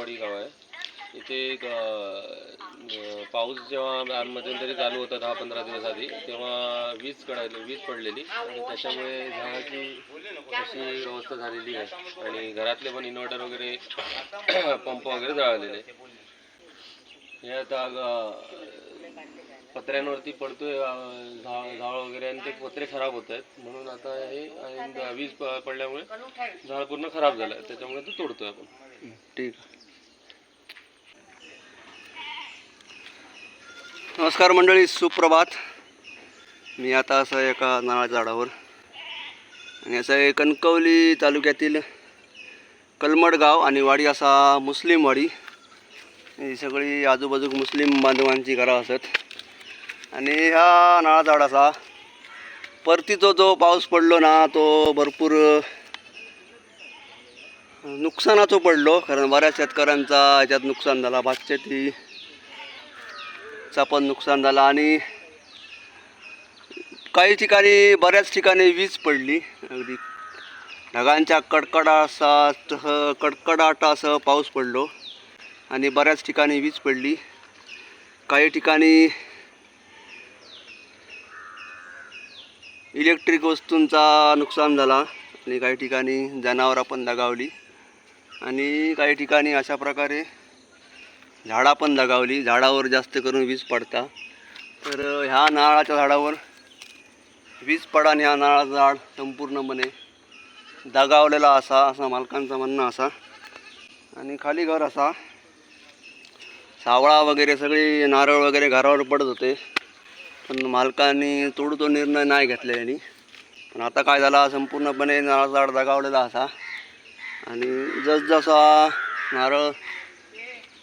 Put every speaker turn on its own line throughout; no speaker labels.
सलाउद्दीन गाव आहे. इथे एक पाऊस जेव्हा मध्यंतरी चालू होता दहा पंधरा दिवस आधी तेव्हा वीज कडायली वीज पडलेली. आणि त्याच्यामुळे झाडाची अशी व्यवस्था झालेली आहे. आणि घरातले पण इन्व्हर्टर वगैरे पंप वगैरे जळालेले हे आता पत्र्यांवरती पडतोय अं, झाड वगैरे आणि ते पत्रे खराब होत आहेत. म्हणून आता हे वीज पडल्यामुळे झाड पूर्ण खराब झालं आहे. त्याच्यामुळे ते तोडतोय आपण.
ठीक. नमस्कार मंडळी सुप्रभात. मी आता असं एका नारळाच्या झाडावर आणि असं आहे कणकवली तालुक्यातील कलमड गाव आणि वाडी असा मुस्लिम वाडी. ही सगळी आजूबाजूक मुस्लिम बांधवांची घरं असत. आणि ह्या नाळा झाडाचा परतीचा जो पाऊस पडलो ना तो भरपूर नुकसानाचो पडलो. कारण बऱ्याच शेतकऱ्यांचा ह्याच्यात नुकसान झाला. भात चा पण नुकसान झाला आणि काही ठिकाणी बऱ्याच ठिकाणी वीज पडली. अगदी ढगांच्या कडकडासह कडकडाटासह पाऊस पडलो आणि बऱ्याच ठिकाणी वीज पडली. काही ठिकाणी इलेक्ट्रिक वस्तूंचा नुकसान झाला आणि काही ठिकाणी जनावरं पण दगावली. आणि काही ठिकाणी अशा प्रकारे झाडा पण दगावली. झाडावर जास्त करून वीज पडता. तर ह्या नारळाच्या झाडावर वीज पडा आणि ह्या नारळाचं झाड संपूर्णपणे दगावलेला असा असा मालकांचं म्हणणं असा. आणि खाली घर असा. सावळा वगैरे सगळी नारळ वगैरे घरावर पडत होते. पण मालकांनी तोडू तो निर्णय नाही घेतला यांनी. पण आता काय झाला संपूर्णपणे नारळ झाड दगावलेला असा. आणि जसजसा नारळ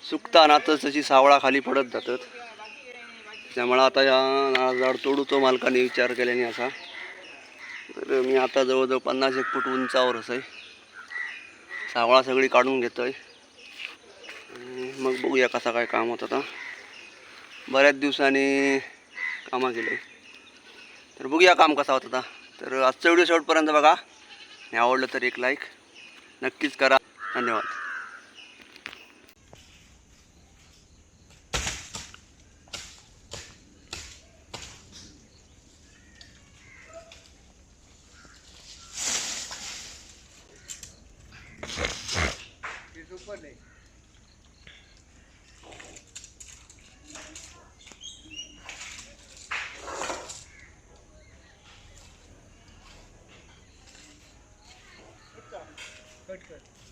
सुकतानातच त्याची तशी सावळा खाली पडत जातात. त्यामुळं आता या नारळ झाड तोडूचो मालकाने विचार केल्याने असा. तर मी आता जवळजवळ पन्नास एक फूट उंचावर आहे सावळा सगळी काढून घेतो आहे मग बघूया कसा काय काम होत आता. बऱ्याच दिवसांनी कामं केले. तर बघूया काम कसा होत आता. तर आजचा व्हिडिओ शेवटपर्यंत बघा. आणि आवडलं तर एक लाईक नक्कीच करा. धन्यवाद. Good.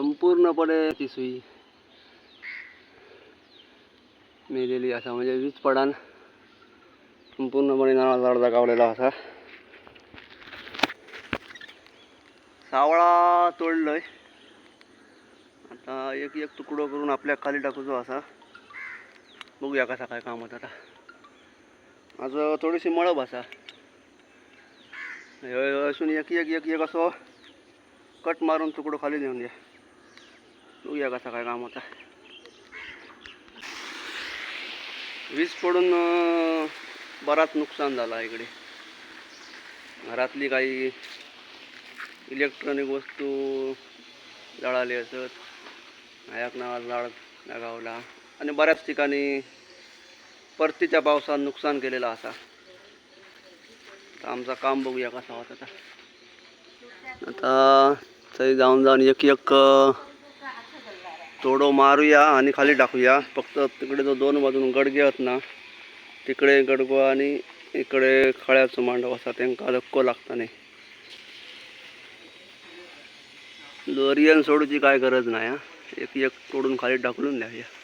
संपूर्णपणे ती सुई मेलेली असा म्हणजे वीज पडान. संपूर्णपणे नारळ झाड दगावलेला असा. सावळा तोडलंय. आता एक एक तुकडो करून आपल्या खाली टाकूचो असा. बघूया कसा काय काम होत आता. आज थोडीशी मळब असा. हे असून एक एक एक एक असं कट मारून तुकडो खाली देऊन द्या बघूया कसा काय काम होता. वीज पडून बराच नुकसान झाला इकडे. घरातली काही इलेक्ट्रॉनिक वस्तू जळाली असत. नायक नावाचा जाळ लगावला. आणि बऱ्याच ठिकाणी परतीच्या पावसात नुकसान केलेलं असा. तर आमचा काम बघूया कसा होता आता. आता तरी जाऊन जाऊन एक एक अं, तोडो मारूया आणि खाली टाकूया. फक्त तिकडे जो दोन बाजून गडगे आहेत ना तिकडे गडगो आणि इकडे खळ्याचं मांडव असा त्यांका धक्को लागता नाही. लोरियन सोडूची काय गरज नाही एक एक तोडून खाली टाकलून द्याव्या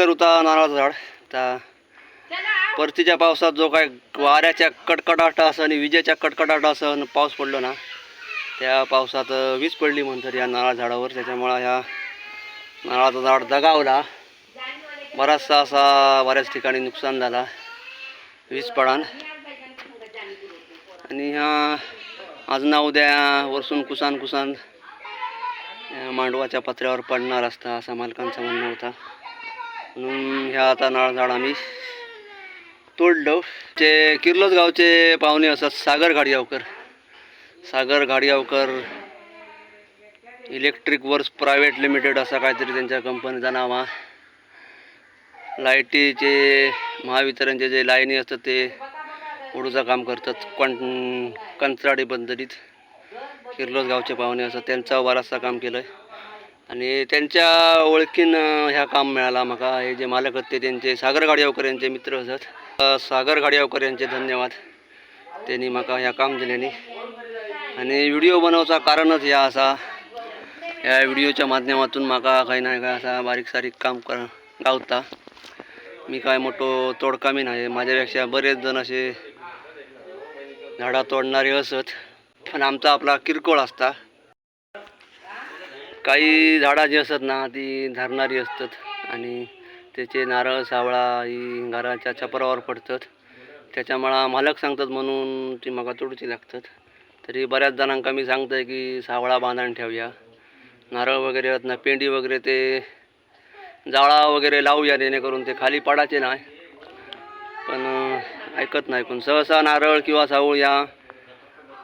रितसर होता नारळाचं झाड. त्या परतीच्या पावसात जो काय वाऱ्याच्या कडकडाट असं आणि विजेच्या कडकडाट असं पाऊस पडलो ना त्या पावसात वीज पडली म्हणतात या नारळ झाडावर. त्याच्यामुळं ह्या नारळाचा झाड दगावला. बराचसा असा बऱ्याच ठिकाणी नुकसान झाला. वीज पडान. आणि ह्या आज ना उद्या वरसून कुसान कुसान या मांडवाच्या पत्र्यावर पडणार असता असा मालकांचं म्हणणं होता. म्हणून ह्या आता नाळ झाड आम्ही तोडलो. ते किर्लोस गावचे पाहुणे असतात Sagar Ghadiyavkar Sagar Ghadiyavkar electric works private limited असा काहीतरी त्यांच्या कंपनीचा नाव हा लाईटीचे महावितरणचे जे लाईनी असतात ते ओढूचं काम करतात. कं कंत्राडी पद्धतीत किर्लोस गावचे पाहुणे असतात त्यांचा बराचसा काम केलं आहे आणि त्यांच्या ओळखीन ह्या काम मिळाला म्हाका हे जे मालक होते त्यांचे सागर गाडयावकर यांचे मित्र असत. सागर गाडयावकर यांचे धन्यवाद. त्यांनी म्हाका ह्या काम दिल्याने. आणि व्हिडिओ बनवचा कारणच ह्या असा. ह्या व्हिडिओच्या माध्यमातून म्हाका काही नाही काय असा बारीक सारीक काम कर गावता मी काय मोठो तोडकामी नाही माझ्यापेक्षा बरेच जण असे झाडा तोडणारे असत. पण आमचा आपला किरकोळ असता काही झाडं जी असतात ना ती धरणारी असतात. आणि त्याचे नारळ सावळा ही घराच्या छपरावर पडतात. त्याच्यामुळं मालक सांगतात म्हणून ती म्हाका तोडची लागतात. तरी बऱ्याच जणांका मी सांगतंय की सावळा बांधून ठेवूया. नारळ वगैरे आहेत ना पेंडी वगैरे ते जाळा वगैरे लावूया जेणेकरून ते खाली पडायचे नाही. पण ऐकत नाही पण सहसा नारळ किंवा सावळ या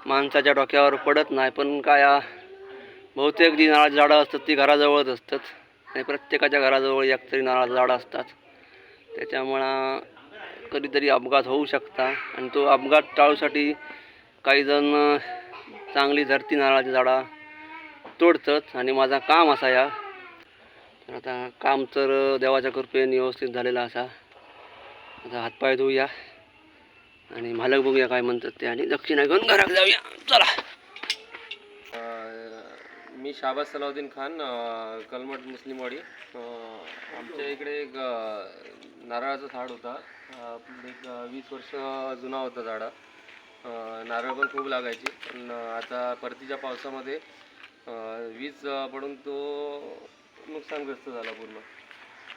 माणसाच्या डोक्यावर पडत नाही. पण काय बहुतेक जी नारळाची झाडं असतात ती घराजवळच असतात. आणि प्रत्येकाच्या घराजवळ एक तरी नारळाचं झाडं असतात. त्याच्यामुळं कधीतरी अपघात होऊ शकता. आणि तो अपघात टाळूसाठी काही जण चांगली धरती नारळाची झाडं तोडतात. आणि माझा काम असा या. आता काम तर देवाच्या कृपेने व्यवस्थित झालेलं असा. आता हातपाय धुऊया. आणि मालक बघूया काय म्हणतात ते. आणि दक्षिणा घेऊन घरात जाऊया. चला.
मी शाबाज सलाउद्दीन खान कलमट मुस्लिमवाडी आमच्या इकडे एक नारळाचं झाड होता. एक वीस वर्ष जुना होता झाडा. नारळ पण खूप लागायची. पण आता परतीच्या पावसामध्ये वीज पडून तो नुकसानग्रस्त झाला पूर्ण.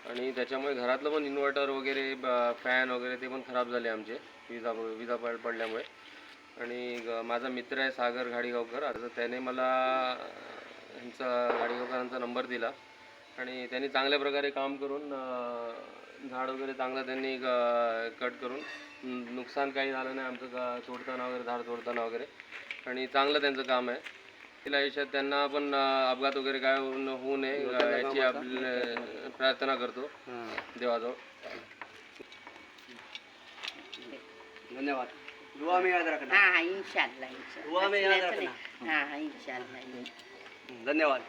आणि त्याच्यामुळे घरातलं पण इन्व्हर्टर वगैरे फॅन वगैरे ते पण खराब झाले आमचे विजा विजा पड पडल्यामुळे. आणि ग- माझा मित्र आहे सागर घाडीगावकर. आता त्याने मला ह्यांचा घाडीगावकरांचा नंबर दिला आणि त्यांनी चांगल्या प्रकारे काम करून झाड वगैरे चांगलं त्यांनी कट करून नुकसान काही झालं नाही आमचं गा- तोडताना वगैरे झाड तोडताना वगैरे. आणि चांगलं त्यांचं काम आहे. तिला आयुष्यात त्यांना पण अपघात वगैरे काय होऊ नये याची आपली प्रार्थना करतो देवाजवळ.
धन्यवाद. दुआ में याद रखना
हाँ हाँ इंशाल्लाह इंशाल्लाह
दुआ में याद रखना।
हाँ हाँ इंशाल्लाह
धन्यवाद